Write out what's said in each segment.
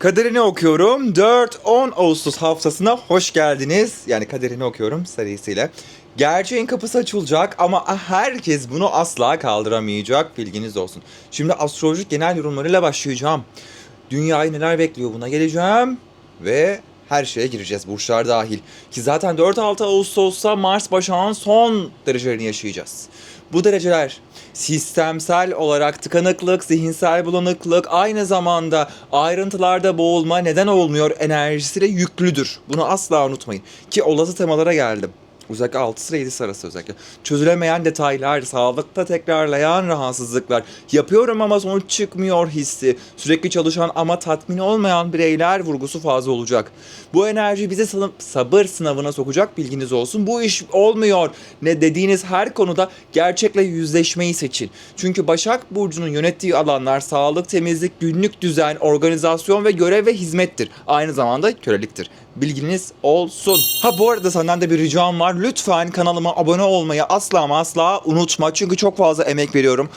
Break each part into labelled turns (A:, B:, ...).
A: Kaderini okuyorum. 4-10 Ağustos haftasına hoş geldiniz. Yani kaderini okuyorum serisiyle. Gerçeğin kapısı açılacak ama herkes bunu asla kaldıramayacak bilginiz olsun. Şimdi astrolojik genel yorumlarıyla başlayacağım. Dünyayı neler bekliyor buna geleceğim. Ve her şeye gireceğiz burçlar dahil. Ki zaten 4-6 Ağustos'ta Mars başağın son derecelerini yaşayacağız. Bu dereceler sistemsel olarak tıkanıklık, zihinsel bulanıklık, aynı zamanda ayrıntılarda boğulma neden olmuyor enerjisiyle yüklüdür. Bunu asla unutmayın. Ki olası temalara geldim. Özellikle 6 sıra 7 sırası özellikle. Çözülemeyen detaylar, sağlıkta tekrarlayan rahatsızlıklar, yapıyorum ama sonuç çıkmıyor hissi, sürekli çalışan ama tatmin olmayan bireyler vurgusu fazla olacak. Bu enerji bizi sabır sınavına sokacak bilginiz olsun. Bu iş olmuyor ne dediğiniz her konuda gerçekle yüzleşmeyi seçin. Çünkü Başak Burcu'nun yönettiği alanlar sağlık, temizlik, günlük düzen, organizasyon ve görev ve hizmettir. Aynı zamanda köleliktir. Bilginiz olsun. Ha bu arada senden de bir ricam var. Lütfen kanalıma abone olmayı asla ama asla unutma. Çünkü çok fazla emek veriyorum.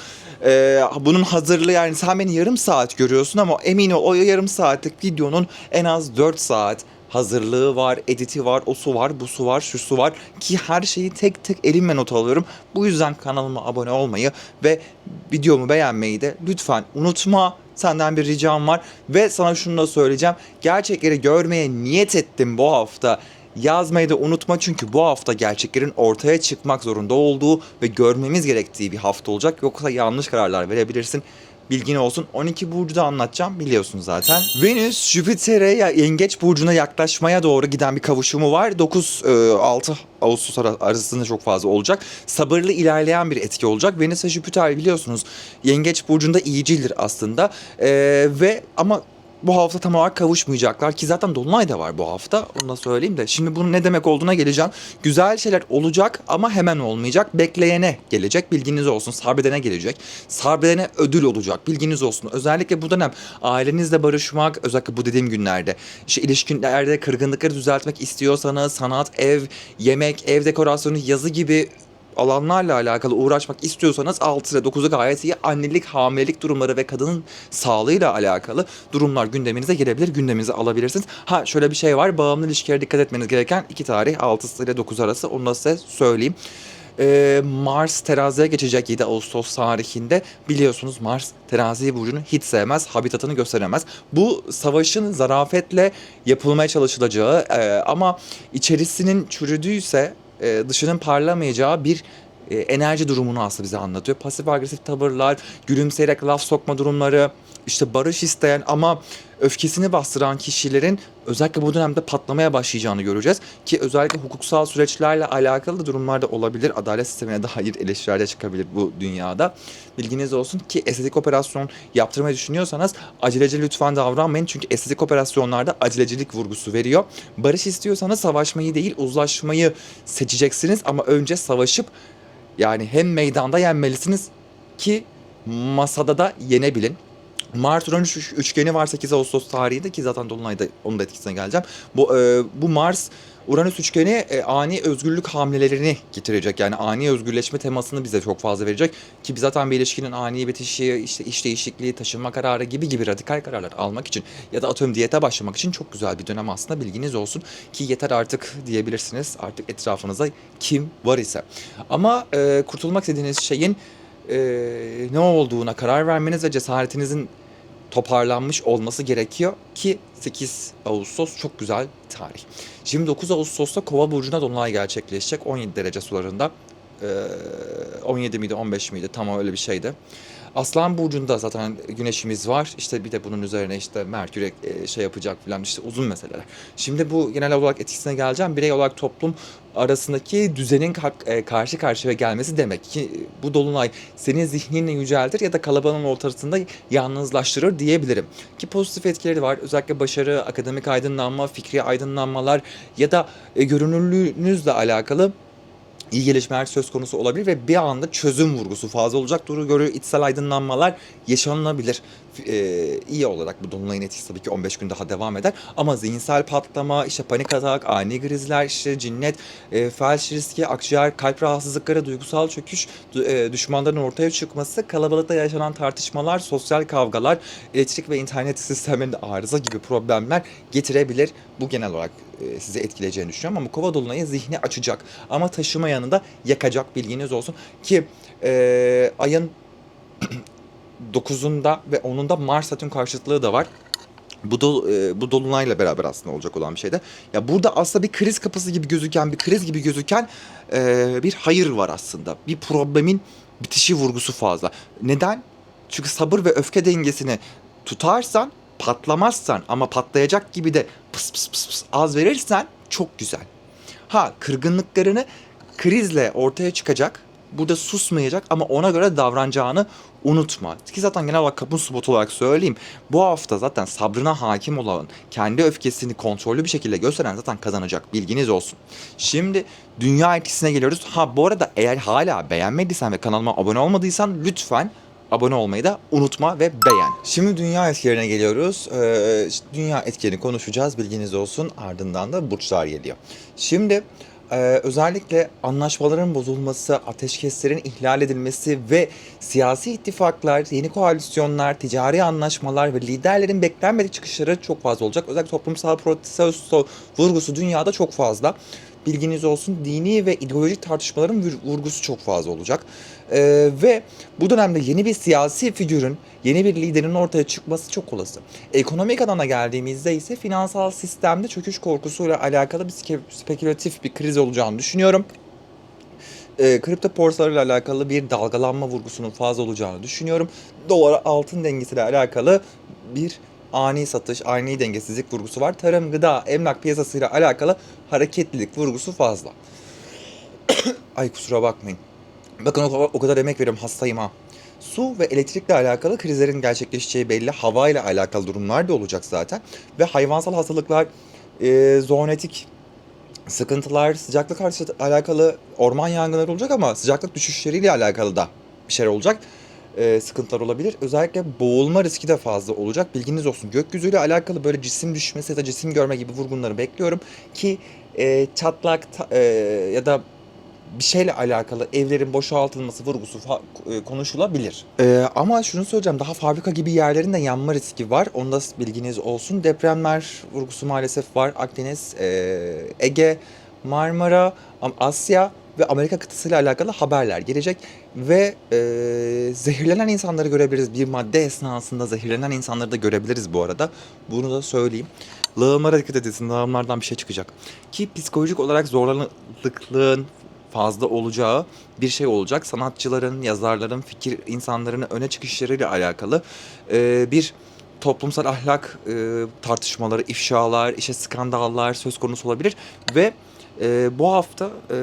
A: Ee, bunun hazırlığı yani sen beni yarım saat görüyorsun ama emin ol o yarım saatlik videonun en az 4 saat hazırlığı var, editi var, o su var, bu su var, şu su var ki her şeyi tek tek elimle not alıyorum. Bu yüzden kanalıma abone olmayı ve videomu beğenmeyi de lütfen unutma. Senden bir ricam var ve sana şunu da söyleyeceğim. Gerçekleri görmeye niyet ettim bu hafta. Yazmayı da unutma çünkü bu hafta gerçeklerin ortaya çıkmak zorunda olduğu ve görmemiz gerektiği bir hafta olacak. Yoksa yanlış kararlar verebilirsin. Bilgin olsun. 12 burcu da anlatacağım biliyorsun zaten. Venüs Jüpiter'e Yengeç burcuna yaklaşmaya doğru giden bir kavuşumu var. 9 e, 6 Ağustos ara- arasında çok fazla olacak. Sabırlı ilerleyen bir etki olacak. Venüs ve Jüpiter biliyorsunuz Yengeç burcunda iyicildir aslında. E, ve ama bu hafta tam olarak kavuşmayacaklar ki zaten Dolunay da var bu hafta onu da söyleyeyim de. Şimdi bunun ne demek olduğuna geleceğim. Güzel şeyler olacak ama hemen olmayacak. Bekleyene gelecek bilginiz olsun. Sabredene gelecek. Sabredene ödül olacak bilginiz olsun. Özellikle bu dönem ailenizle barışmak özellikle bu dediğim günlerde. işte ilişkilerde kırgınlıkları düzeltmek istiyorsanız sanat, ev, yemek, ev dekorasyonu, yazı gibi alanlarla alakalı uğraşmak istiyorsanız 6 ile 9'u gayet iyi. Annelik, hamilelik durumları ve kadının sağlığıyla alakalı durumlar gündeminize gelebilir. Gündeminize alabilirsiniz. Ha şöyle bir şey var. Bağımlı ilişkilere dikkat etmeniz gereken iki tarih 6 ile 9 arası. Onu da size söyleyeyim. Ee, Mars teraziye geçecek 7 Ağustos tarihinde. Biliyorsunuz Mars terazi burcunu hiç sevmez, habitatını gösteremez. Bu savaşın zarafetle yapılmaya çalışılacağı e, ama içerisinin çürüdüyse e, dışının parlamayacağı bir e, enerji durumunu aslında bize anlatıyor. Pasif agresif tavırlar, gülümseyerek laf sokma durumları, işte barış isteyen ama öfkesini bastıran kişilerin özellikle bu dönemde patlamaya başlayacağını göreceğiz. Ki özellikle hukuksal süreçlerle alakalı da durumlarda olabilir. Adalet sistemine dair eleştiriler de çıkabilir bu dünyada. Bilginiz olsun ki estetik operasyon yaptırmayı düşünüyorsanız aceleci lütfen davranmayın. Çünkü estetik operasyonlarda acelecilik vurgusu veriyor. Barış istiyorsanız savaşmayı değil uzlaşmayı seçeceksiniz ama önce savaşıp yani hem meydanda yenmelisiniz ki masada da yenebilin. Mart Uranüs üç- üçgeni var 8 Ağustos tarihinde ki zaten Dolunay'da onun da etkisine geleceğim. Bu e, bu Mars Uranüs üçgeni e, ani özgürlük hamlelerini getirecek. Yani ani özgürleşme temasını bize çok fazla verecek. Ki zaten bir ilişkinin ani bitişi, işte iş değişikliği, taşınma kararı gibi gibi radikal kararlar almak için ya da atıyorum diyete başlamak için çok güzel bir dönem aslında bilginiz olsun. Ki yeter artık diyebilirsiniz artık etrafınızda kim var ise. Ama e, kurtulmak istediğiniz şeyin e, ne olduğuna karar vermeniz ve cesaretinizin toparlanmış olması gerekiyor ki 8 Ağustos çok güzel tarih. Şimdi 9 Ağustos'ta Kova burcuna dolunay gerçekleşecek 17 derece sularında. Ee, 17 miydi 15 miydi tam öyle bir şeydi. Aslan burcunda zaten güneşimiz var. İşte bir de bunun üzerine işte Merkür e, şey yapacak falan işte uzun meseleler. Şimdi bu genel olarak etkisine geleceğim. Birey olarak toplum arasındaki düzenin e, karşı karşıya gelmesi demek ki bu dolunay senin zihnini yüceltir ya da kalabalığın ortasında yalnızlaştırır diyebilirim. Ki pozitif etkileri var. Özellikle başarı, akademik aydınlanma, fikri aydınlanmalar ya da e, görünürlüğünüzle alakalı iyi gelişmeler söz konusu olabilir ve bir anda çözüm vurgusu fazla olacak. Doğru göre içsel aydınlanmalar yaşanılabilir. E, iyi olarak bu dolunayın etkisi tabii ki 15 gün daha devam eder. Ama zihinsel patlama, işte panik atak, ani krizler, işte cinnet, e, felç riski, akciğer, kalp rahatsızlıkları, duygusal çöküş, e, düşmanların ortaya çıkması, kalabalıkta yaşanan tartışmalar, sosyal kavgalar, elektrik ve internet sisteminde arıza gibi problemler getirebilir. Bu genel olarak e, sizi etkileyeceğini düşünüyorum ama kova dolunayı zihni açacak ama taşıma yanında yakacak bilginiz olsun ki e, ayın 9'unda ve 10'unda Mars Satürn karşıtlığı da var. Bu dol, e, bu dolunayla beraber aslında olacak olan bir şeyde. Ya burada aslında bir kriz kapısı gibi gözüken, bir kriz gibi gözüken e, bir hayır var aslında. Bir problemin bitişi vurgusu fazla. Neden? Çünkü sabır ve öfke dengesini tutarsan, patlamazsan ama patlayacak gibi de pıs pıs pıs pıs az verirsen çok güzel. Ha kırgınlıklarını krizle ortaya çıkacak. Burada susmayacak ama ona göre davranacağını unutma. Ki zaten genel olarak kapın spotu olarak söyleyeyim. Bu hafta zaten sabrına hakim olan, kendi öfkesini kontrollü bir şekilde gösteren zaten kazanacak. Bilginiz olsun. Şimdi dünya etkisine geliyoruz. Ha bu arada eğer hala beğenmediysen ve kanalıma abone olmadıysan lütfen abone olmayı da unutma ve beğen. Şimdi dünya etkilerine geliyoruz. Ee, dünya etkilerini konuşacağız bilginiz olsun. Ardından da burçlar geliyor. Şimdi e, özellikle anlaşmaların bozulması, ateşkeslerin ihlal edilmesi ve siyasi ittifaklar, yeni koalisyonlar, ticari anlaşmalar ve liderlerin beklenmedik çıkışları çok fazla olacak. Özellikle toplumsal protesto vurgusu dünyada çok fazla. Bilginiz olsun dini ve ideolojik tartışmaların vur- vurgusu çok fazla olacak. Ee, ve bu dönemde yeni bir siyasi figürün, yeni bir liderin ortaya çıkması çok olası. Ekonomik alana geldiğimizde ise finansal sistemde çöküş korkusuyla alakalı bir spekülatif bir kriz olacağını düşünüyorum. Ee, kripto borsalarıyla alakalı bir dalgalanma vurgusunun fazla olacağını düşünüyorum. Dolar altın dengesiyle alakalı bir ani satış, ani dengesizlik vurgusu var. Tarım, gıda, emlak piyasasıyla alakalı hareketlilik vurgusu fazla. Ay kusura bakmayın. Bakın o, o kadar emek veriyorum hastayım ha. Su ve elektrikle alakalı krizlerin gerçekleşeceği belli. Hava ile alakalı durumlar da olacak zaten. Ve hayvansal hastalıklar, e, zoonotik sıkıntılar, sıcaklık karşı alakalı orman yangınları olacak ama sıcaklık düşüşleriyle alakalı da bir şeyler olacak. E, sıkıntılar olabilir. Özellikle boğulma riski de fazla olacak. Bilginiz olsun. Gökyüzüyle alakalı böyle cisim düşmesi ya da cisim görme gibi vurgunları bekliyorum. Ki e, çatlak ta- e, ya da bir şeyle alakalı evlerin boşaltılması vurgusu e, konuşulabilir. Ee, ama şunu söyleyeceğim daha fabrika gibi yerlerin de yanma riski var. Onda bilginiz olsun. Depremler vurgusu maalesef var. Akdeniz, e, Ege, Marmara, Asya ve Amerika kıtasıyla alakalı haberler gelecek. Ve e, zehirlenen insanları görebiliriz. Bir madde esnasında zehirlenen insanları da görebiliriz bu arada. Bunu da söyleyeyim. Lağımlara dikkat edilsin. Lağımlardan bir şey çıkacak. Ki psikolojik olarak zorlanıklığın fazla olacağı bir şey olacak. Sanatçıların, yazarların, fikir insanların öne çıkışlarıyla alakalı e, bir toplumsal ahlak e, tartışmaları, ifşalar, işte skandallar söz konusu olabilir ve e, bu hafta e,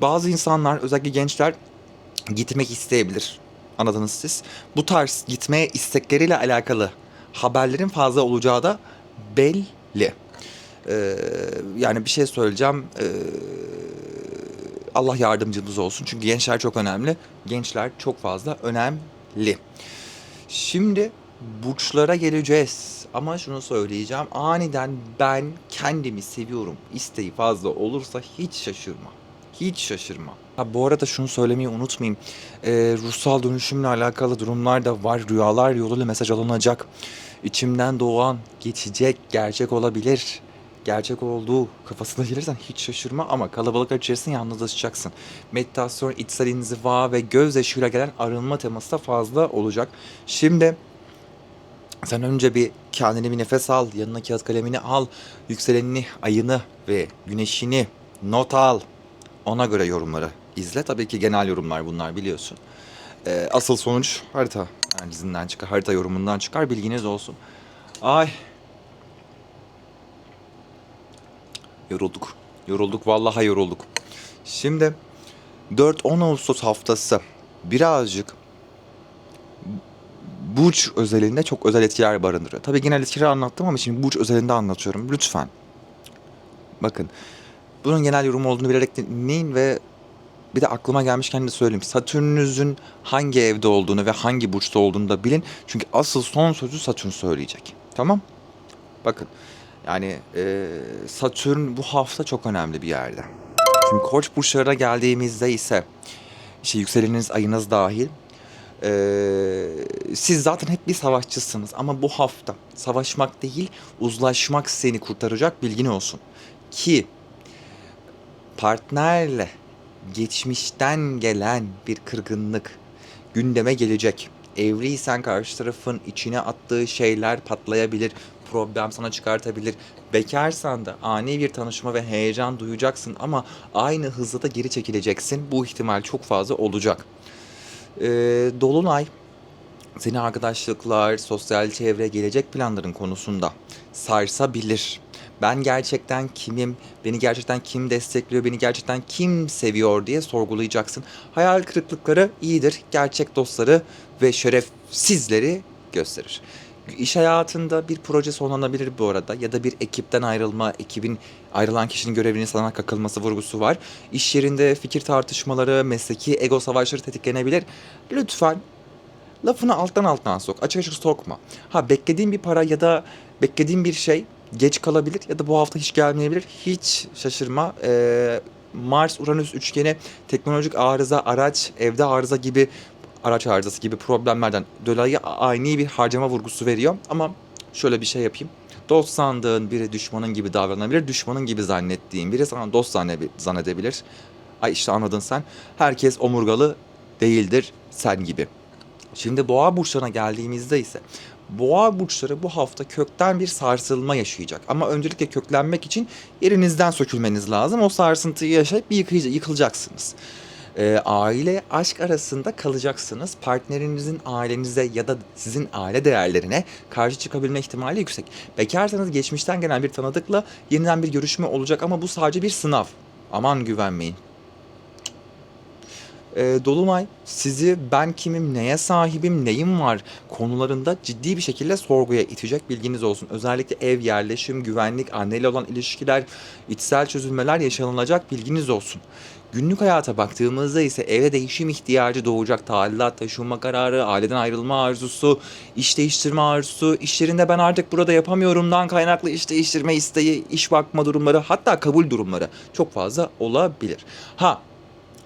A: bazı insanlar özellikle gençler gitmek isteyebilir. Anladınız siz. Bu tarz gitmeye istekleriyle alakalı haberlerin fazla olacağı da belli. Ee, yani bir şey söyleyeceğim. Ee, Allah yardımcınız olsun. Çünkü gençler çok önemli. Gençler çok fazla önemli. Şimdi burçlara geleceğiz. Ama şunu söyleyeceğim. Aniden ben kendimi seviyorum isteği fazla olursa hiç şaşırma. Hiç şaşırma. Ha, bu arada şunu söylemeyi unutmayayım. Ee, ruhsal dönüşümle alakalı durumlar da var. Rüyalar yoluyla mesaj alınacak. İçimden doğan, geçecek, gerçek olabilir. Gerçek olduğu kafasına gelirsen hiç şaşırma ama kalabalıklar içerisinde yalnızlaşacaksın. Meditasyon, içsel inziva ve gözyaşıyla gelen arınma teması da fazla olacak. Şimdi sen önce bir kendine bir nefes al, yanına kağıt kalemini al, yükselenini, ayını ve güneşini not al. Ona göre yorumları izle. Tabii ki genel yorumlar bunlar biliyorsun. Ee, asıl sonuç harita analizinden çıkar, harita yorumundan çıkar. Bilginiz olsun. Ay. Yorulduk. Yorulduk vallahi yorulduk. Şimdi 4-10 Ağustos haftası birazcık burç özelinde çok özel etkiler barındırıyor. Tabii genel etkileri anlattım ama şimdi burç özelinde anlatıyorum. Lütfen. Bakın. Bunun genel yorum olduğunu bilerek dinleyin ve bir de aklıma gelmişken de söyleyeyim. Satürnünüzün hangi evde olduğunu ve hangi burçta olduğunu da bilin. Çünkü asıl son sözü Satürn söyleyecek. Tamam? Bakın yani e, Satürn bu hafta çok önemli bir yerde. Şimdi Koç burçlarına geldiğimizde ise işte yükseleniniz ayınız dahil e, siz zaten hep bir savaşçısınız ama bu hafta savaşmak değil uzlaşmak seni kurtaracak bilgin olsun. Ki partnerle geçmişten gelen bir kırgınlık gündeme gelecek. Evliysen karşı tarafın içine attığı şeyler patlayabilir, problem sana çıkartabilir. Bekarsan da ani bir tanışma ve heyecan duyacaksın ama aynı hızla da geri çekileceksin. Bu ihtimal çok fazla olacak. Ee, Dolunay seni arkadaşlıklar, sosyal çevre, gelecek planların konusunda sarsabilir. Ben gerçekten kimim, beni gerçekten kim destekliyor, beni gerçekten kim seviyor diye sorgulayacaksın. Hayal kırıklıkları iyidir, gerçek dostları ve şerefsizleri gösterir. İş hayatında bir proje sonlanabilir bu arada ya da bir ekipten ayrılma, ekibin ayrılan kişinin görevinin sana kakılması vurgusu var. İş yerinde fikir tartışmaları, mesleki ego savaşları tetiklenebilir. Lütfen lafını alttan alttan sok. Açık açık sokma. Ha beklediğin bir para ya da beklediğin bir şey geç kalabilir ya da bu hafta hiç gelmeyebilir. Hiç şaşırma. Ee, Mars-Uranüs üçgeni teknolojik arıza, araç, evde arıza gibi araç arızası gibi problemlerden dolayı ani bir harcama vurgusu veriyor. Ama şöyle bir şey yapayım. Dost sandığın biri düşmanın gibi davranabilir. Düşmanın gibi zannettiğin biri sana dost zanne- zannedebilir. Ay işte anladın sen. Herkes omurgalı değildir sen gibi. Şimdi boğa burçlarına geldiğimizde ise boğa burçları bu hafta kökten bir sarsılma yaşayacak. Ama öncelikle köklenmek için yerinizden sökülmeniz lazım. O sarsıntıyı yaşayıp bir yıkılacaksınız. Ee, aile aşk arasında kalacaksınız. Partnerinizin ailenize ya da sizin aile değerlerine karşı çıkabilme ihtimali yüksek. Bekarsanız geçmişten gelen bir tanıdıkla yeniden bir görüşme olacak ama bu sadece bir sınav. Aman güvenmeyin. Ee, Dolunay sizi ben kimim, neye sahibim, neyim var konularında ciddi bir şekilde sorguya itecek bilginiz olsun. Özellikle ev, yerleşim, güvenlik, anneyle olan ilişkiler, içsel çözülmeler yaşanılacak bilginiz olsun. Günlük hayata baktığımızda ise eve değişim ihtiyacı doğacak tadilat, taşınma kararı, aileden ayrılma arzusu, iş değiştirme arzusu, iş yerinde ben artık burada yapamıyorumdan kaynaklı iş değiştirme isteği, iş bakma durumları hatta kabul durumları çok fazla olabilir. Ha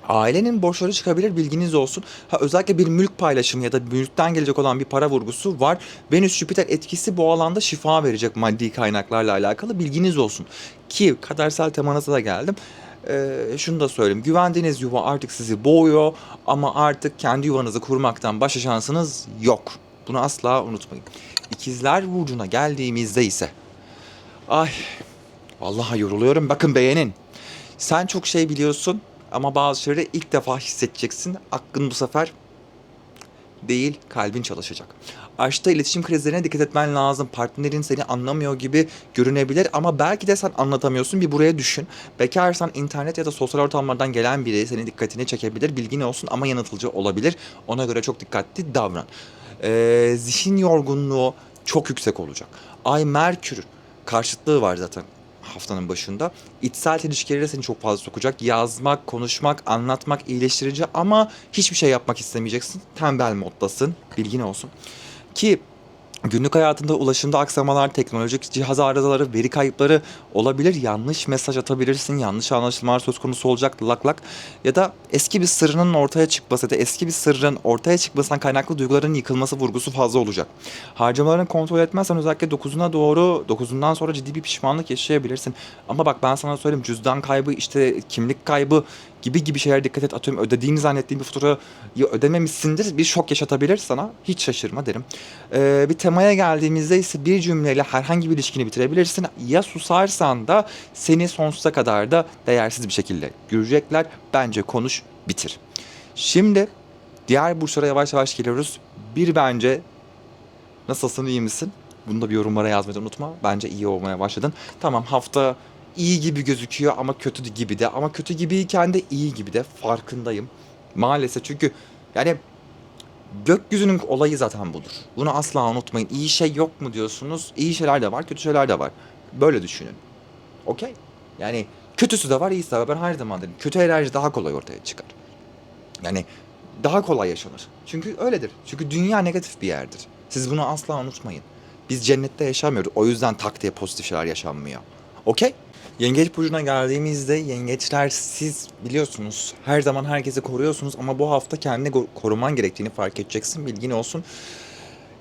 A: Ailenin borçları çıkabilir bilginiz olsun. Ha özellikle bir mülk paylaşımı ya da mülkten gelecek olan bir para vurgusu var. Venüs Jüpiter etkisi bu alanda şifa verecek maddi kaynaklarla alakalı bilginiz olsun. Ki kadersel temanıza da geldim. Ee, şunu da söyleyeyim. Güvendiğiniz yuva artık sizi boğuyor ama artık kendi yuvanızı kurmaktan başka şansınız yok. Bunu asla unutmayın. İkizler Burcu'na geldiğimizde ise ay vallahi yoruluyorum. Bakın beğenin. Sen çok şey biliyorsun ama bazı şeyleri ilk defa hissedeceksin. Aklın bu sefer değil, kalbin çalışacak. Aşkta iletişim krizlerine dikkat etmen lazım. Partnerin seni anlamıyor gibi görünebilir ama belki de sen anlatamıyorsun. Bir buraya düşün. Bekarsan internet ya da sosyal ortamlardan gelen biri senin dikkatini çekebilir. Bilgin olsun ama yanıltıcı olabilir. Ona göre çok dikkatli davran. Ee, zihin yorgunluğu çok yüksek olacak. Ay Merkür karşıtlığı var zaten haftanın başında. İçsel ilişkilere seni çok fazla sokacak. Yazmak, konuşmak, anlatmak iyileştirici ama hiçbir şey yapmak istemeyeceksin. Tembel moddasın. Bilgin olsun. Ki Günlük hayatında ulaşımda aksamalar, teknolojik cihaz arızaları, veri kayıpları olabilir. Yanlış mesaj atabilirsin, yanlış anlaşılmalar söz konusu olacak lak lak. Ya da eski bir sırrının ortaya çıkması ya da eski bir sırrın ortaya çıkmasından kaynaklı duyguların yıkılması vurgusu fazla olacak. Harcamalarını kontrol etmezsen özellikle 9'una doğru, 9'undan sonra ciddi bir pişmanlık yaşayabilirsin. Ama bak ben sana söyleyeyim cüzdan kaybı, işte kimlik kaybı gibi gibi şeyler dikkat et. Atıyorum ödediğini zannettiğin bir faturayı ödememişsindir. Bir şok yaşatabilir sana. Hiç şaşırma derim. Ee, bir temaya geldiğimizde ise bir cümleyle herhangi bir ilişkini bitirebilirsin. Ya susarsan da seni sonsuza kadar da değersiz bir şekilde görecekler. Bence konuş bitir. Şimdi diğer burçlara yavaş yavaş geliyoruz. Bir bence nasılsın iyi misin? Bunu da bir yorumlara yazmayı unutma. Bence iyi olmaya başladın. Tamam hafta iyi gibi gözüküyor ama kötü gibi de. Ama kötü gibiyken de iyi gibi de farkındayım. Maalesef çünkü yani gökyüzünün olayı zaten budur. Bunu asla unutmayın. İyi şey yok mu diyorsunuz? İyi şeyler de var, kötü şeyler de var. Böyle düşünün. Okey? Yani kötüsü de var, iyisi de var. Ben her zaman dedim. Kötü enerji daha kolay ortaya çıkar. Yani daha kolay yaşanır. Çünkü öyledir. Çünkü dünya negatif bir yerdir. Siz bunu asla unutmayın. Biz cennette yaşamıyoruz. O yüzden tak diye pozitif şeyler yaşanmıyor. Okey? Yengeç burcuna geldiğimizde yengeçler siz biliyorsunuz her zaman herkesi koruyorsunuz ama bu hafta kendini koruman gerektiğini fark edeceksin bilgin olsun.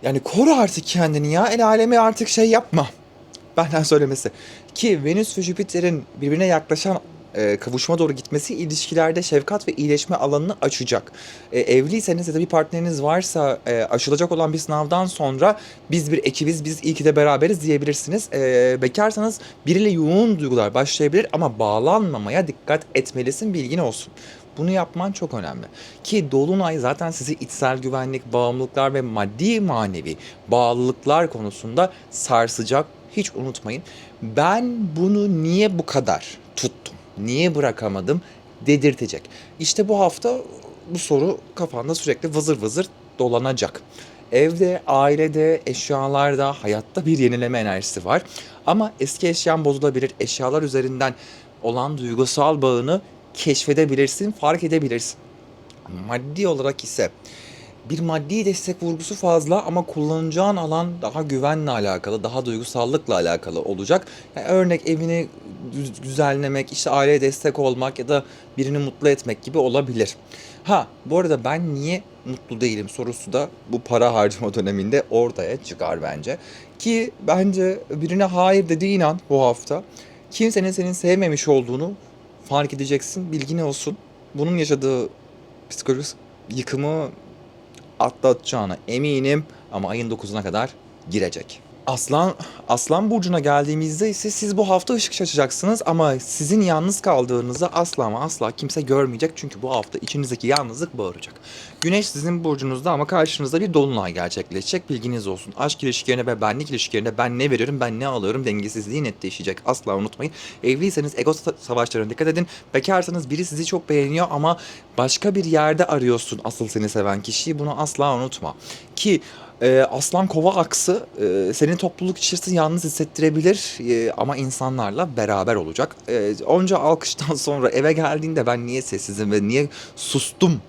A: Yani koru artık kendini ya el alemi artık şey yapma. Benden söylemesi. Ki Venüs ve Jüpiter'in birbirine yaklaşan e, kavuşma doğru gitmesi ilişkilerde şefkat ve iyileşme alanını açacak. E, evliyseniz ya da bir partneriniz varsa e, aşılacak olan bir sınavdan sonra biz bir ekibiz, biz iyi ki de beraberiz diyebilirsiniz. E, bekarsanız biriyle yoğun duygular başlayabilir ama bağlanmamaya dikkat etmelisin bilgin olsun. Bunu yapman çok önemli. Ki Dolunay zaten sizi içsel güvenlik, bağımlılıklar ve maddi manevi bağlılıklar konusunda sarsacak. Hiç unutmayın. Ben bunu niye bu kadar tuttum? Niye bırakamadım? Dedirtecek. İşte bu hafta bu soru kafanda sürekli vızır vızır dolanacak. Evde, ailede, eşyalarda, hayatta bir yenileme enerjisi var. Ama eski eşyan bozulabilir. Eşyalar üzerinden olan duygusal bağını keşfedebilirsin, fark edebilirsin. Maddi olarak ise bir maddi destek vurgusu fazla ama kullanacağın alan daha güvenle alakalı, daha duygusallıkla alakalı olacak. Yani örnek evini düz- düzenlemek, işte aileye destek olmak ya da birini mutlu etmek gibi olabilir. Ha, bu arada ben niye mutlu değilim sorusu da bu para harcama döneminde ortaya çıkar bence. Ki bence birine hayır dediğin an bu hafta kimsenin senin sevmemiş olduğunu fark edeceksin. Bilgin olsun. Bunun yaşadığı psikolojik yıkımı atlatacağına eminim ama ayın 9'una kadar girecek. Aslan Aslan burcuna geldiğimizde ise siz bu hafta ışık şaşacaksınız ama sizin yalnız kaldığınızı asla ama asla kimse görmeyecek çünkü bu hafta içinizdeki yalnızlık bağıracak. Güneş sizin burcunuzda ama karşınızda bir dolunay gerçekleşecek bilginiz olsun. Aşk ilişkilerine ve benlik ilişkilerine ben ne veriyorum ben ne alıyorum dengesizliği netleşecek asla unutmayın. Evliyseniz ego sa- savaşlarına dikkat edin. Bekarsanız biri sizi çok beğeniyor ama başka bir yerde arıyorsun asıl seni seven kişiyi bunu asla unutma. Ki e, Aslan Kova aksı e, seni topluluk içerisinde yalnız hissettirebilir e, ama insanlarla beraber olacak. E, onca alkıştan sonra eve geldiğinde ben niye sessizim ve niye sustum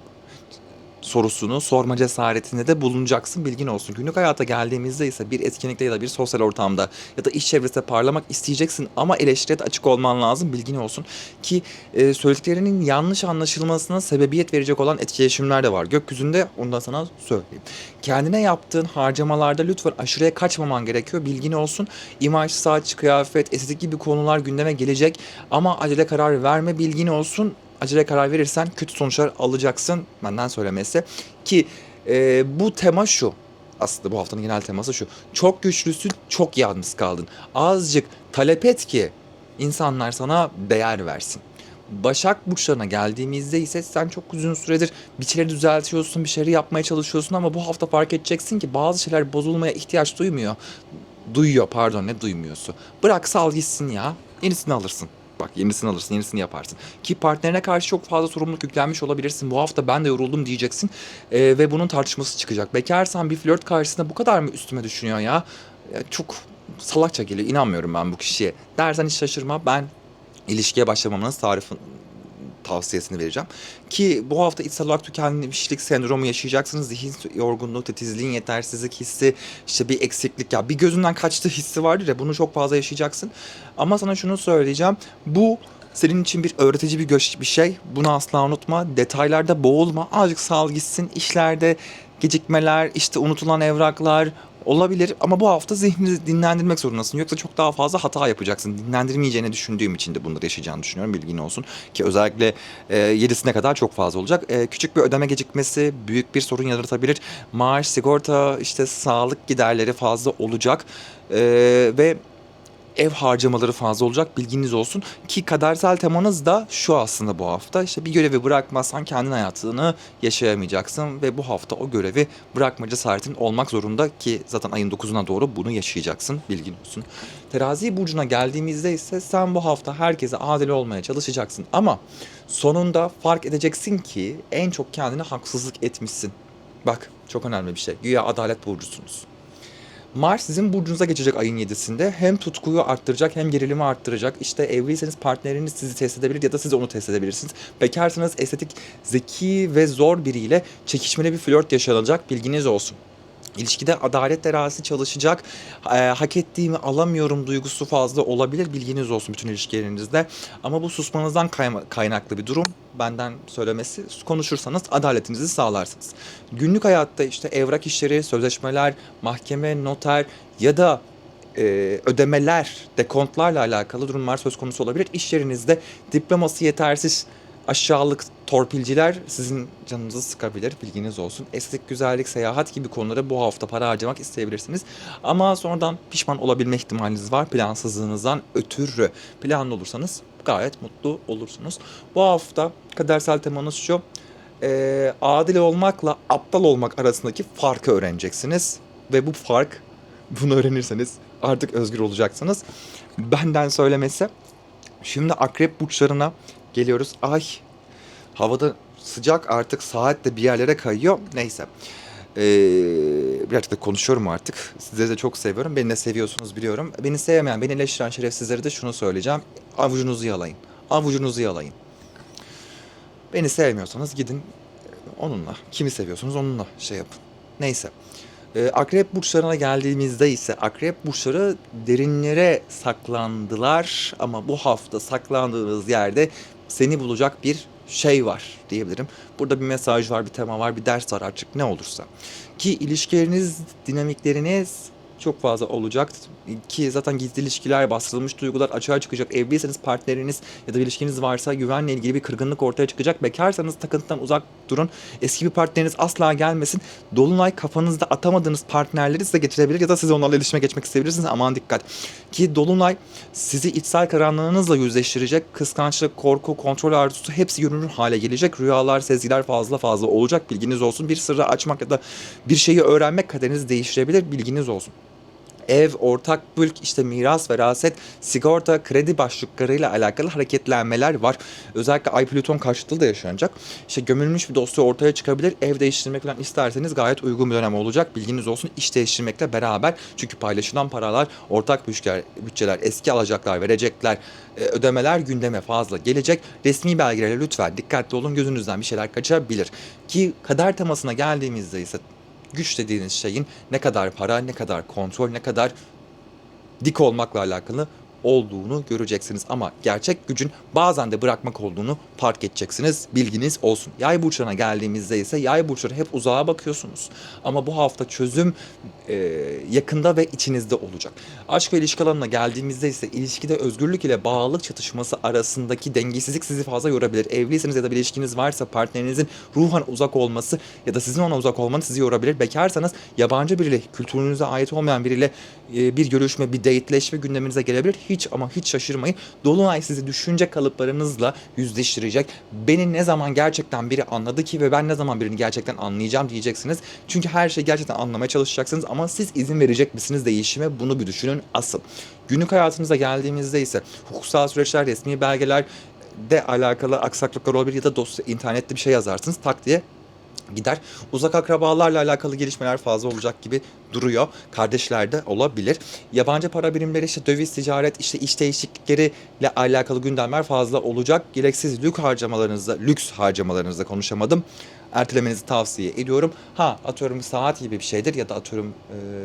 A: sorusunu sorma cesaretinde de bulunacaksın bilgin olsun. Günlük hayata geldiğimizde ise bir etkinlikte ya da bir sosyal ortamda ya da iş çevresinde parlamak isteyeceksin ama eleştiriye de açık olman lazım bilgin olsun. Ki e, söylediklerinin yanlış anlaşılmasına sebebiyet verecek olan etkileşimler de var. Gökyüzünde onu da sana söyleyeyim. Kendine yaptığın harcamalarda lütfen aşırıya kaçmaman gerekiyor bilgin olsun. İmaj, saç, kıyafet, estetik gibi konular gündeme gelecek ama acele karar verme bilgin olsun acele karar verirsen kötü sonuçlar alacaksın benden söylemesi. Ki e, bu tema şu aslında bu haftanın genel teması şu. Çok güçlüsün, çok yalnız kaldın. Azıcık talep et ki insanlar sana değer versin. Başak burçlarına geldiğimizde ise sen çok uzun süredir bir şeyleri düzeltiyorsun, bir şeyleri yapmaya çalışıyorsun ama bu hafta fark edeceksin ki bazı şeyler bozulmaya ihtiyaç duymuyor. Duyuyor pardon ne duymuyorsun. Bırak sal gitsin ya. Yenisini alırsın. Bak yenisini alırsın, yenisini yaparsın. Ki partnerine karşı çok fazla sorumluluk yüklenmiş olabilirsin. Bu hafta ben de yoruldum diyeceksin. Ee, ve bunun tartışması çıkacak. Bekarsan bir flört karşısında bu kadar mı üstüme düşünüyor ya? ya çok salakça geliyor. İnanmıyorum ben bu kişiye. Dersen hiç şaşırma. Ben ilişkiye başlamamın tarifini tavsiyesini vereceğim. Ki bu hafta içsel olarak tükenmişlik sendromu yaşayacaksınız. Zihin yorgunluğu, titizliğin yetersizlik hissi, işte bir eksiklik ya bir gözünden kaçtığı hissi vardır ya bunu çok fazla yaşayacaksın. Ama sana şunu söyleyeceğim. Bu senin için bir öğretici bir bir şey. Bunu asla unutma. Detaylarda boğulma. Azıcık sal gitsin. İşlerde gecikmeler, işte unutulan evraklar olabilir ama bu hafta zihnini dinlendirmek zorundasın. Yoksa çok daha fazla hata yapacaksın. Dinlendirmeyeceğini düşündüğüm için de bunları yaşayacağını düşünüyorum. Bilgin olsun. Ki özellikle e, 7'sine kadar çok fazla olacak. E, küçük bir ödeme gecikmesi büyük bir sorun yaratabilir. Maaş, sigorta, işte sağlık giderleri fazla olacak. E, ve ev harcamaları fazla olacak bilginiz olsun ki kadersel temanız da şu aslında bu hafta işte bir görevi bırakmazsan kendin hayatını yaşayamayacaksın ve bu hafta o görevi bırakma cesaretin olmak zorunda ki zaten ayın 9'una doğru bunu yaşayacaksın bilgin olsun. Terazi burcuna geldiğimizde ise sen bu hafta herkese adil olmaya çalışacaksın ama sonunda fark edeceksin ki en çok kendine haksızlık etmişsin. Bak çok önemli bir şey. Güya adalet burcusunuz. Mars sizin burcunuza geçecek ayın 7'sinde. Hem tutkuyu arttıracak hem gerilimi arttıracak. İşte evliyseniz partneriniz sizi test edebilir ya da siz onu test edebilirsiniz. Bekarsanız estetik, zeki ve zor biriyle çekişmeli bir flört yaşanacak. Bilginiz olsun. İlişkide adalet terazisi çalışacak. Eee, hak ettiğimi alamıyorum duygusu fazla olabilir. Bilginiz olsun bütün ilişkilerinizde. Ama bu susmanızdan kaynaklı bir durum. Benden söylemesi. Konuşursanız adaletinizi sağlarsınız. Günlük hayatta işte evrak işleri, sözleşmeler, mahkeme, noter ya da e, ödemeler, dekontlarla alakalı durumlar söz konusu olabilir. İş yerinizde diploması yetersiz aşağılık torpilciler sizin canınızı sıkabilir. Bilginiz olsun. Estetik güzellik, seyahat gibi konulara bu hafta para harcamak isteyebilirsiniz. Ama sonradan pişman olabilme ihtimaliniz var plansızlığınızdan ötürü. Planlı olursanız gayet mutlu olursunuz. Bu hafta kadersel temanız şu. e, adil olmakla aptal olmak arasındaki farkı öğreneceksiniz. Ve bu fark bunu öğrenirseniz artık özgür olacaksınız. Benden söylemesi. Şimdi akrep burçlarına geliyoruz. Ay havada sıcak artık saat de bir yerlere kayıyor. Neyse. Ee, birazcık da konuşuyorum artık. Sizleri de çok seviyorum. Beni de seviyorsunuz biliyorum. Beni sevmeyen, beni eleştiren şerefsizlere de şunu söyleyeceğim. Avucunuzu yalayın. Avucunuzu yalayın. Beni sevmiyorsanız gidin onunla. Kimi seviyorsunuz onunla şey yapın. Neyse. Ee, akrep burçlarına geldiğimizde ise akrep burçları derinlere saklandılar ama bu hafta saklandığınız yerde seni bulacak bir şey var diyebilirim. Burada bir mesaj var, bir tema var, bir ders var artık ne olursa. Ki ilişkileriniz, dinamikleriniz çok fazla olacak. Ki zaten gizli ilişkiler, bastırılmış duygular açığa çıkacak. Evliyseniz partneriniz ya da bir ilişkiniz varsa güvenle ilgili bir kırgınlık ortaya çıkacak. Bekarsanız takıntıdan uzak durun. Eski bir partneriniz asla gelmesin. Dolunay kafanızda atamadığınız partnerleri size getirebilir ya da siz onlarla iletişime geçmek isteyebilirsiniz. Aman dikkat. Ki Dolunay sizi içsel karanlığınızla yüzleştirecek. Kıskançlık, korku, kontrol arzusu hepsi görünür hale gelecek. Rüyalar, sezgiler fazla fazla olacak. Bilginiz olsun. Bir sırrı açmak ya da bir şeyi öğrenmek kaderinizi değiştirebilir. Bilginiz olsun ev, ortak mülk, işte miras, veraset, sigorta, kredi başlıklarıyla alakalı hareketlenmeler var. Özellikle Ay Plüton karşıtlığı da yaşanacak. İşte gömülmüş bir dosya ortaya çıkabilir. Ev değiştirmek falan isterseniz gayet uygun bir dönem olacak. Bilginiz olsun iş değiştirmekle beraber. Çünkü paylaşılan paralar, ortak bütçeler, bütçeler eski alacaklar, verecekler, e, ödemeler gündeme fazla gelecek. Resmi belgelere lütfen dikkatli olun. Gözünüzden bir şeyler kaçabilir. Ki kader temasına geldiğimizde ise güç dediğiniz şeyin ne kadar para, ne kadar kontrol, ne kadar dik olmakla alakalı olduğunu göreceksiniz. Ama gerçek gücün bazen de bırakmak olduğunu fark edeceksiniz. Bilginiz olsun. Yay burçlarına geldiğimizde ise yay burçları hep uzağa bakıyorsunuz. Ama bu hafta çözüm e, yakında ve içinizde olacak. Aşk ve ilişki alanına geldiğimizde ise ilişkide özgürlük ile bağlılık çatışması arasındaki dengesizlik sizi fazla yorabilir. Evliyseniz ya da bir ilişkiniz varsa partnerinizin ruhan uzak olması ya da sizin ona uzak olmanız sizi yorabilir. Bekarsanız yabancı biriyle, kültürünüze ait olmayan biriyle e, bir görüşme, bir dateleşme gündeminize gelebilir. Hiç ama hiç şaşırmayın. Dolunay sizi düşünce kalıplarınızla yüzleştirecek. Beni ne zaman gerçekten biri anladı ki ve ben ne zaman birini gerçekten anlayacağım diyeceksiniz. Çünkü her şeyi gerçekten anlamaya çalışacaksınız ama siz izin verecek misiniz değişime bunu bir düşünün asıl. Günlük hayatınıza geldiğimizde ise hukuksal süreçler, resmi belgeler de alakalı aksaklıklar olabilir ya da dosya internette bir şey yazarsınız tak diye gider. Uzak akrabalarla alakalı gelişmeler fazla olacak gibi duruyor. Kardeşlerde olabilir. Yabancı para birimleri işte döviz, ticaret, işte iş değişiklikleriyle alakalı gündemler fazla olacak. Gereksiz lüks harcamalarınızda, lüks harcamalarınızda konuşamadım. Ertelemenizi tavsiye ediyorum. Ha atıyorum saat gibi bir şeydir ya da atıyorum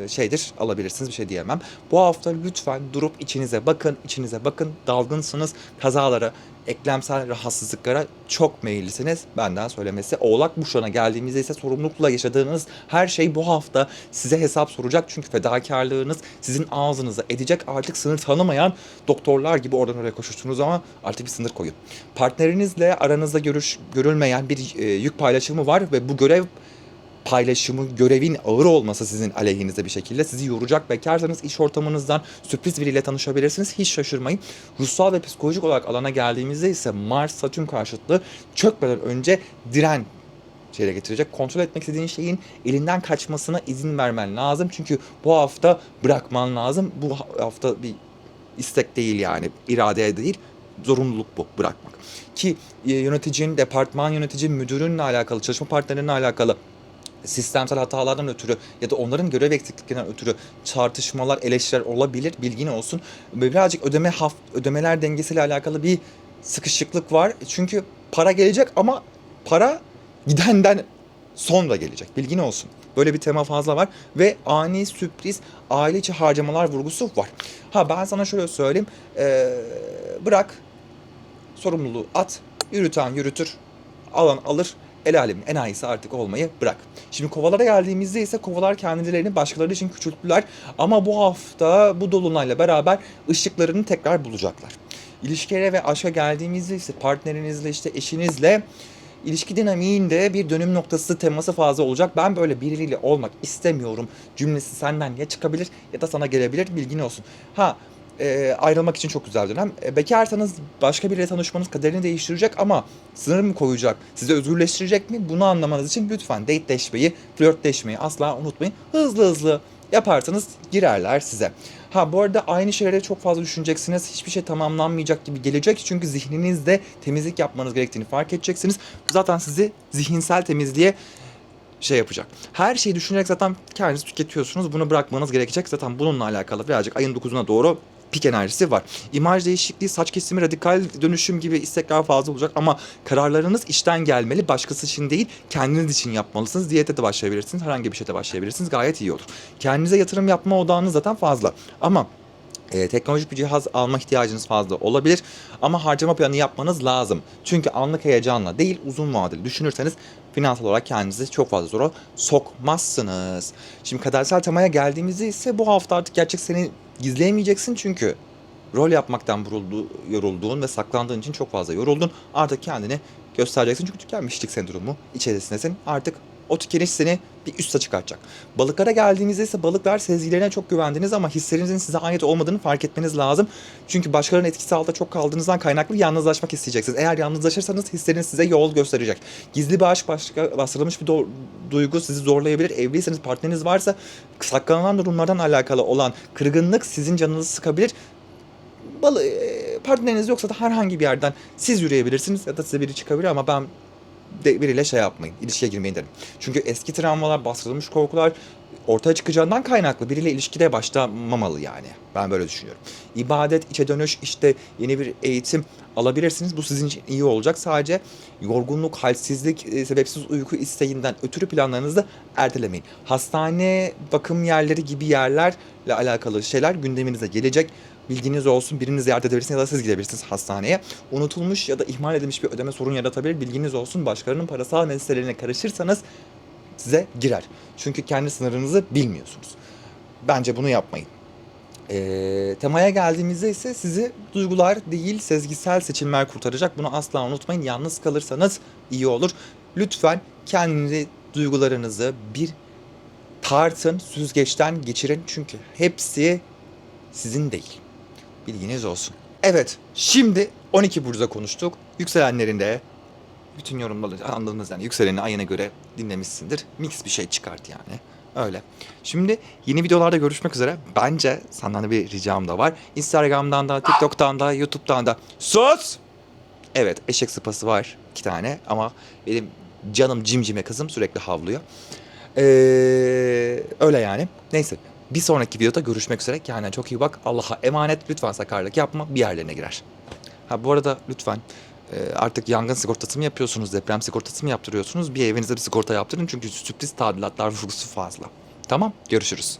A: e, şeydir alabilirsiniz bir şey diyemem. Bu hafta lütfen durup içinize bakın, içinize bakın. Dalgınsınız. Kazalara, eklemsel rahatsızlıklara çok meyillisiniz. Benden söylemesi. Oğlak burçlarına geldiğimizde ise sorumlulukla yaşadığınız her şey bu hafta size hesap soracak. Çünkü fedakarlığınız sizin ağzınıza edecek. Artık sınır tanımayan doktorlar gibi oradan oraya koşuştunuz ama artık bir sınır koyun. Partnerinizle aranızda görüş, görülmeyen bir e, yük paylaşımı var ve bu görev paylaşımı, görevin ağır olması sizin aleyhinize bir şekilde sizi yoracak. Bekarsanız iş ortamınızdan sürpriz biriyle tanışabilirsiniz. Hiç şaşırmayın. Ruhsal ve psikolojik olarak alana geldiğimizde ise Mars Satürn karşıtlığı çökmeden önce diren şeyle getirecek. Kontrol etmek istediğin şeyin elinden kaçmasına izin vermen lazım. Çünkü bu hafta bırakman lazım. Bu hafta bir istek değil yani iradeye değil zorunluluk bu bırakmak. Ki e, yöneticinin, departman yöneticinin, müdürünle alakalı, çalışma partnerinle alakalı sistemsel hatalardan ötürü ya da onların görev eksikliklerinden ötürü tartışmalar, eleştiriler olabilir. Bilgin olsun. Birazcık ödeme haf ödemeler dengesiyle alakalı bir sıkışıklık var. Çünkü para gelecek ama para gidenden sonra gelecek. Bilgin olsun. Böyle bir tema fazla var ve ani sürpriz aile içi harcamalar vurgusu var. Ha ben sana şöyle söyleyeyim. Ee, bırak sorumluluğu at. Yürüten yürütür. Alan alır. El alemin enayisi artık olmayı bırak. Şimdi kovalara geldiğimizde ise kovalar kendilerini başkaları için küçülttüler. Ama bu hafta bu dolunayla beraber ışıklarını tekrar bulacaklar. İlişkilere ve aşka geldiğimizde ise partnerinizle işte eşinizle ilişki dinamiğinde bir dönüm noktası teması fazla olacak. Ben böyle biriyle olmak istemiyorum cümlesi senden ya çıkabilir ya da sana gelebilir bilgin olsun. Ha e, ayrılmak için çok güzel dönem. E, bekarsanız başka biriyle tanışmanız kaderini değiştirecek ama sınır mı koyacak, sizi özgürleştirecek mi? Bunu anlamanız için lütfen dateleşmeyi, flörtleşmeyi asla unutmayın. Hızlı hızlı yaparsanız girerler size. Ha bu arada aynı şeyleri çok fazla düşüneceksiniz. Hiçbir şey tamamlanmayacak gibi gelecek. Çünkü zihninizde temizlik yapmanız gerektiğini fark edeceksiniz. Zaten sizi zihinsel temizliğe şey yapacak. Her şeyi düşünerek zaten kendinizi tüketiyorsunuz. Bunu bırakmanız gerekecek. Zaten bununla alakalı birazcık ayın 9'una doğru pik enerjisi var. İmaj değişikliği, saç kesimi, radikal dönüşüm gibi istekler fazla olacak ama kararlarınız işten gelmeli. Başkası için değil, kendiniz için yapmalısınız. Diyete de başlayabilirsiniz, herhangi bir şeyde başlayabilirsiniz. Gayet iyi olur. Kendinize yatırım yapma odağınız zaten fazla. Ama e, teknolojik bir cihaz alma ihtiyacınız fazla olabilir ama harcama planı yapmanız lazım. Çünkü anlık heyecanla değil uzun vadeli düşünürseniz finansal olarak kendinizi çok fazla zora sokmazsınız. Şimdi kadersel temaya geldiğimizde ise bu hafta artık gerçek seni gizleyemeyeceksin çünkü rol yapmaktan yoruldu, yorulduğun ve saklandığın için çok fazla yoruldun. Artık kendini göstereceksin çünkü tükenmişlik sendromu içerisindesin. Artık o tükeniş seni bir üste çıkartacak. Balıklara geldiğimizde ise balıklar sezgilerine çok güvendiniz ama hislerinizin size ait olmadığını fark etmeniz lazım. Çünkü başkalarının etkisi altında çok kaldığınızdan kaynaklı yalnızlaşmak isteyeceksiniz. Eğer yalnızlaşırsanız hisleriniz size yol gösterecek. Gizli bir aşk, başka, bastırılmış bir duygu sizi zorlayabilir. Evliyseniz partneriniz varsa saklanan durumlardan alakalı olan kırgınlık sizin canınızı sıkabilir balı e, partneriniz yoksa da herhangi bir yerden siz yürüyebilirsiniz ya da size biri çıkabilir ama ben de biriyle şey yapmayın, ilişkiye girmeyin derim. Çünkü eski travmalar, bastırılmış korkular ortaya çıkacağından kaynaklı biriyle ilişkide başlamamalı yani. Ben böyle düşünüyorum. İbadet, içe dönüş, işte yeni bir eğitim alabilirsiniz. Bu sizin için iyi olacak. Sadece yorgunluk, halsizlik, e, sebepsiz uyku isteğinden ötürü planlarınızı ertelemeyin. Hastane, bakım yerleri gibi yerlerle alakalı şeyler gündeminize gelecek. Bilginiz olsun. Birini ziyaret edebilirsiniz ya da siz gidebilirsiniz hastaneye. Unutulmuş ya da ihmal edilmiş bir ödeme sorun yaratabilir. Bilginiz olsun. Başkalarının parasal meselelerine karışırsanız size girer. Çünkü kendi sınırınızı bilmiyorsunuz. Bence bunu yapmayın. Ee, temaya geldiğimizde ise sizi duygular değil sezgisel seçimler kurtaracak. Bunu asla unutmayın. Yalnız kalırsanız iyi olur. Lütfen kendi duygularınızı bir tartın, süzgeçten geçirin. Çünkü hepsi sizin değil. Bilginiz olsun. Evet, şimdi 12 burcuda konuştuk. Yükselenlerin de bütün yorumları anladınız yani. Yükseleni ayına göre dinlemişsindir. Mix bir şey çıkart yani. Öyle. Şimdi yeni videolarda görüşmek üzere. Bence senden de bir ricam da var. Instagram'dan da, TikTok'tan da, YouTube'dan da. Sus! Evet, eşek sıpası var iki tane ama benim canım cimcime kızım sürekli havlıyor. Ee, öyle yani. Neyse. Bir sonraki videoda görüşmek üzere. Kendine çok iyi bak. Allah'a emanet. Lütfen sakarlık yapma. Bir yerlerine girer. Ha bu arada lütfen e, artık yangın sigortası mı yapıyorsunuz, deprem sigortası mı yaptırıyorsunuz? Bir evinize bir sigorta yaptırın çünkü sürpriz tadilatlar vurgusu fazla. Tamam, görüşürüz.